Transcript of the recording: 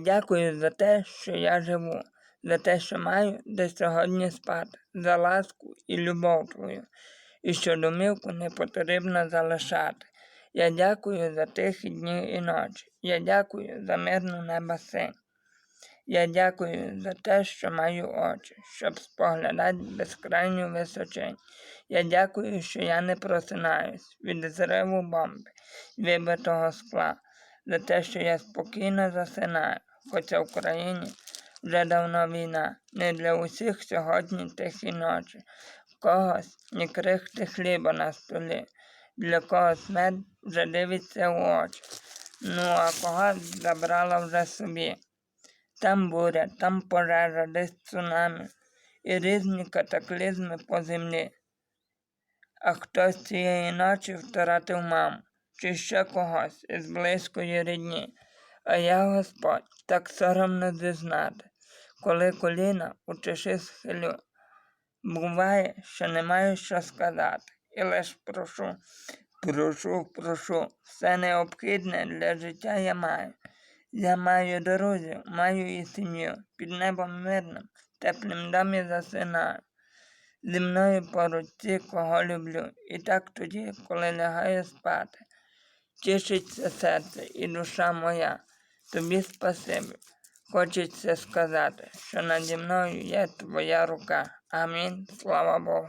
Дякую за те, що я живу, за те, що маю де сьогодні спати, за ласку і любов твою, і що домівку не потрібно залишати. Я дякую за тихі дні і ночі. Я дякую за мирну небесень. Я дякую за те, що маю очі, щоб споглядати безкрайню височень. Я дякую, що я не просинаюсь від зриву бомби, вибитого скла, за те, що я спокійно засинаю, хоча в Україні вже давно війна, не для усіх сьогодні тихі ночі, в когось ні крихти хліба на столі, для когось смерть вже дивиться в очі, ну а когось забрала вже собі. Там буря, там пожежа, десь цунамі. І різні катаклізми по землі. А хтось цієї ночі втратив маму чи ще когось із близької рідні. А я, Господь, так соромно зізнати, коли коліна у чаші схилю. Буває, що не маю що сказати, і лиш прошу, прошу, прошу, все необхідне для життя я маю. Я маю друзів, маю і сім'ю, під небом мирним, в теплім домі засинаю. Зі мною поруч ті, кого люблю, і так тоді, коли лягаю спати. Тішиться серце і душа моя, тобі спасибі. Хочеться сказати, що наді мною є твоя рука. Амінь. Слава Богу.